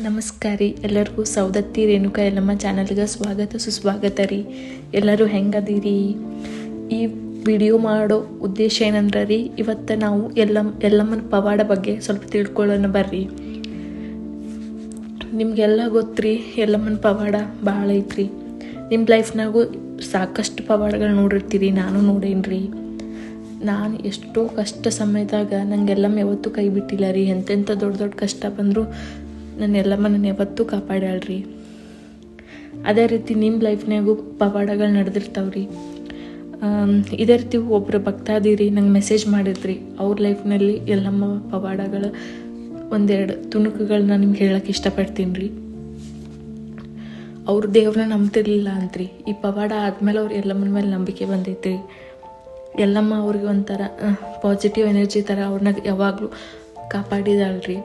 ನಮಸ್ಕಾರ ರೀ. ಎಲ್ಲರಿಗೂ ಸೌದತ್ತಿ ರೇಣುಕಾ ಎಲ್ಲಮ್ಮ ಚಾನಲ್ಗೆ ಸ್ವಾಗತ, ಸುಸ್ವಾಗತ ರೀ. ಎಲ್ಲರೂ ಹೆಂಗದೀರಿ? ಈ ವಿಡಿಯೋ ಮಾಡೋ ಉದ್ದೇಶ ಏನಂದ್ರೆ ರೀ, ಇವತ್ತು ನಾವು ಎಲ್ಲಮ್ಮ ಎಲ್ಲಮ್ಮನ ಪವಾಡ ಬಗ್ಗೆ ಸ್ವಲ್ಪ ತಿಳ್ಕೊಳ್ಳೋಣ ಬರ್ರಿ. ನಿಮಗೆಲ್ಲ ಗೊತ್ತ್ರಿ, ಎಲ್ಲಮ್ಮನ ಪವಾಡ ಭಾಳ ಐತ್ರಿ. ನಿಮ್ಮ ಲೈಫ್ನಾಗೂ ಸಾಕಷ್ಟು ಪವಾಡಗಳು ನೋಡಿರ್ತೀರಿ, ನಾನು ನೋಡೇನ್ರಿ ನಾನು ಎಷ್ಟೋ ಕಷ್ಟ ಸಮಯದಾಗ ನಂಗೆ ಎಲ್ಲಮ್ಮ ಯಾವತ್ತೂ ಕೈ ಬಿಟ್ಟಿಲ್ಲ ರೀ. ಎಂತೆಂಥ ದೊಡ್ಡ ದೊಡ್ಡ ಕಷ್ಟ ಬಂದರೂ ನನ್ನ ಎಲ್ಲಮ್ಮ ನನ್ನ ಯಾವತ್ತೂ ಕಾಪಾಡ್ಯಾಳ್ರಿ. ಅದೇ ರೀತಿ ನಿಮ್ಮ ಲೈಫ್ನಾಗೂ ಪವಾಡಗಳು ನಡೆದಿರ್ತಾವ್ರಿ. ಇದೇ ರೀತಿ ಒಬ್ಬರು ಭಕ್ತಾದಿರಿ, ನಂಗೆ ಮೆಸೇಜ್ ಮಾಡಿದ್ರಿ. ಅವ್ರ ಲೈಫ್ನಲ್ಲಿ ಎಲ್ಲಮ್ಮ ಪವಾಡಗಳ ಒಂದೆರಡು ತುಣುಕುಗಳನ್ನ ನಿಮ್ಗೆ ಹೇಳಕ್ಕೆ ಇಷ್ಟಪಡ್ತೀನಿ ರೀ ಅವ್ರ ದೇವ್ರನ್ನ ನಂಬ್ತಿರ್ಲಿಲ್ಲ ಅಂತ್ರಿ. ಈ ಪವಾಡ ಆದಮೇಲೆ ಅವ್ರು ಎಲ್ಲಮ್ಮನ ಮೇಲೆ ನಂಬಿಕೆ ಬಂದೈತ್ರಿ. ಎಲ್ಲಮ್ಮ ಅವ್ರಿಗೆ ಒಂಥರ ಪಾಸಿಟಿವ್ ಎನರ್ಜಿ ಥರ ಅವ್ರನ್ನ ಯಾವಾಗಲೂ ಕಾಪಾಡಿದಾಳ್ರಿ.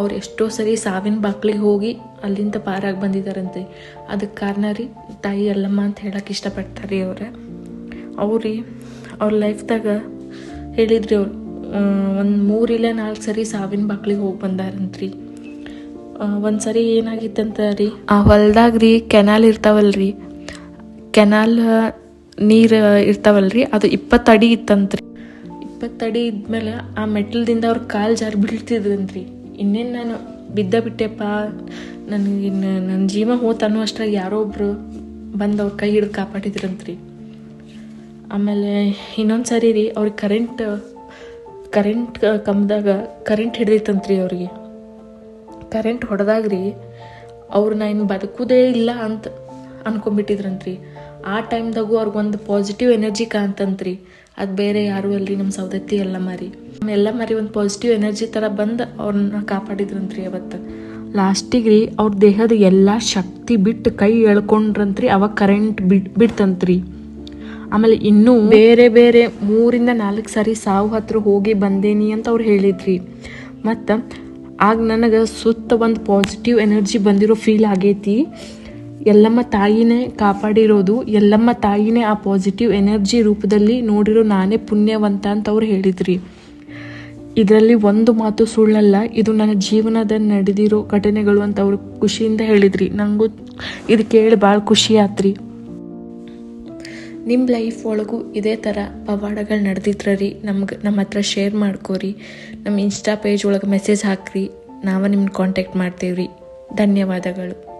ಅವ್ರು ಎಷ್ಟೋ ಸರಿ ಸಾವಿನ ಬಾಕ್ಲಿಗೆ ಹೋಗಿ ಅಲ್ಲಿಂದ ಪಾರಾಗಿ ಬಂದಿದ್ದಾರಂತೆ ಅದಕ್ಕೆ ಕಾರಣ ರೀ, ತಾಯಿ ಅಲ್ಲಮ್ಮ ಅಂತ ಹೇಳಕ್ಕೆ ಇಷ್ಟಪಡ್ತಾರೆ ರೀ ಅವ್ರೆ ಅವ್ರಿ ಅವ್ರ ಲೈಫ್ದಾಗ ಹೇಳಿದ್ರಿ ಅವ್ರು ಒಂದು ಮೂರಿಲ್ಲ ನಾಲ್ಕು ಸರಿ ಸಾವಿನ ಬಾಕ್ಲಿಗೆ ಹೋಗಿ ಬಂದಾರಂತ್ರಿ. ಒಂದು ಸರಿ ಏನಾಗಿತ್ತಂತ ರೀ, ಆ ಹೊಲ್ದಾಗ ರೀ ಕೆನಾಲ್ ಇರ್ತಾವಲ್ರಿ. ಕೆನಾಲ್ ನೀರು ಇರ್ತಾವಲ್ರಿ, ಅದು ಇಪ್ಪತ್ತು ಅಡಿ ಇತ್ತಂತ್ರಿ. ಇಪ್ಪತ್ತು ಅಡಿ ಇದ್ಮೇಲೆ ಆ ಮೆಟ್ಲದಿಂದ ಅವ್ರ ಕಾಲು ಜಾರಿ ಬೀಳ್ತಿದ್ರಂತ್ರಿ. ಇನ್ನೇನು ನಾನು ಬಿದ್ದ ಬಿಟ್ಟೆಪ್ಪ, ನನಗೆ ನನ್ನ ಜೀವ ಹೋತ ಅಷ್ಟ್ರಾಗ ಯಾರೋ ಒಬ್ಬರು ಬಂದು ಅವ್ರ ಕೈ ಹಿಡಿದು ಕಾಪಾಡಿದ್ರಂತ್ರಿ. ಆಮೇಲೆ ಇನ್ನೊಂದು ಸರಿ ರೀ ಅವ್ರಿಗೆ ಕರೆಂಟ್ ಕರೆಂಟ್ ಕಂಬದಾಗ ಕರೆಂಟ್ ಹಿಡ್ದಿತ್ತಂತ್ರಿ ಅವ್ರಿಗೆ. ಕರೆಂಟ್ ಹೊಡೆದಾಗ್ರಿ ಅವ್ರನ್ನ ಇನ್ನು ಬದುಕುದೇ ಇಲ್ಲ ಅಂತ ಅನ್ಕೊಂಬಿಟ್ಟಿದ್ರಂತ್ರಿ. ಆ ಟೈಮ್ದಾಗೂ ಅವ್ರಿಗೊಂದು ಪಾಸಿಟಿವ್ ಎನರ್ಜಿ ಕಾಣ್ತಂತ್ರಿ. ಅದು ಬೇರೆ ಯಾರು ಅಲ್ರಿ ನಮ್ಮ ಸೌದತ್ತಿ ಎಲ್ಲ ಮಾರಿ. ಎಲ್ಲ ಮಾರಿ ಒಂದು ಪಾಸಿಟಿವ್ ಎನರ್ಜಿ ಥರ ಬಂದು ಅವ್ರನ್ನ ಕಾಪಾಡಿದ್ರಂತ್ರಿ ಅವತ್ತು. ಲಾಸ್ಟಿಗೆ ರೀ ಅವ್ರ ದೇಹದ ಎಲ್ಲ ಶಕ್ತಿ ಬಿಟ್ಟು ಕೈ ಎಳ್ಕೊಂಡ್ರಂತ್ರಿ ಅವಾಗ ಕರೆಂಟ್ ಬಿಡ್ ಬಿಡ್ತಂತ್ರಿ. ಆಮೇಲೆ ಇನ್ನೂ ಬೇರೆ ಬೇರೆ ಮೂರಿಂದ ನಾಲ್ಕು ಸಾರಿ ಸಾವು ಹತ್ರ ಹೋಗಿ ಬಂದೇನಿ ಅಂತ ಅವ್ರು ಹೇಳಿದ್ರಿ. ಮತ್ತು ಆಗ ನನಗೆ ಸುತ್ತ ಒಂದು ಪಾಸಿಟಿವ್ ಎನರ್ಜಿ ಬಂದಿರೋ ಫೀಲ್ ಆಗೈತಿ. ಎಲ್ಲಮ್ಮ ತಾಯಿನೇ ಕಾಪಾಡಿರೋದು, ಎಲ್ಲಮ್ಮ ತಾಯಿನೇ ಆ ಪಾಸಿಟಿವ್ ಎನರ್ಜಿ ರೂಪದಲ್ಲಿ ನೋಡಿರೋ ನಾನೇ ಪುಣ್ಯವಂತ ಅಂತ ಅವ್ರು ಹೇಳಿದ್ರಿ. ಇದರಲ್ಲಿ ಒಂದು ಮಾತು ಸುಳ್ಳಲ್ಲ, ಇದು ನನ್ನ ಜೀವನದ ನಡೆದಿರೋ ಘಟನೆಗಳು ಅಂತ ಅವ್ರು ಖುಷಿಯಿಂದ ಹೇಳಿದ್ರಿ. ನನಗೂ ಇದು ಕೇಳಿ ಭಾಳ ಖುಷಿ ಆತ್ರಿ. ನಿಮ್ಮ ಲೈಫ್ ಒಳಗೂ ಇದೇ ಥರ ಪವಾಡಗಳು ನಡೆದಿದ್ರ ರೀ ನಮ್ಗೆ ನಮ್ಮ ಹತ್ರ ಶೇರ್ ಮಾಡ್ಕೋರಿ. ನಮ್ಮ ಇನ್ಸ್ಟಾ ಪೇಜ್ ಒಳಗೆ ಮೆಸೇಜ್ ಹಾಕ್ರಿ. ನಾವು ನಿಮ್ಮನ್ನ ಕಾಂಟ್ಯಾಕ್ಟ್ ಮಾಡ್ತೀವಿ ರೀ ಧನ್ಯವಾದಗಳು.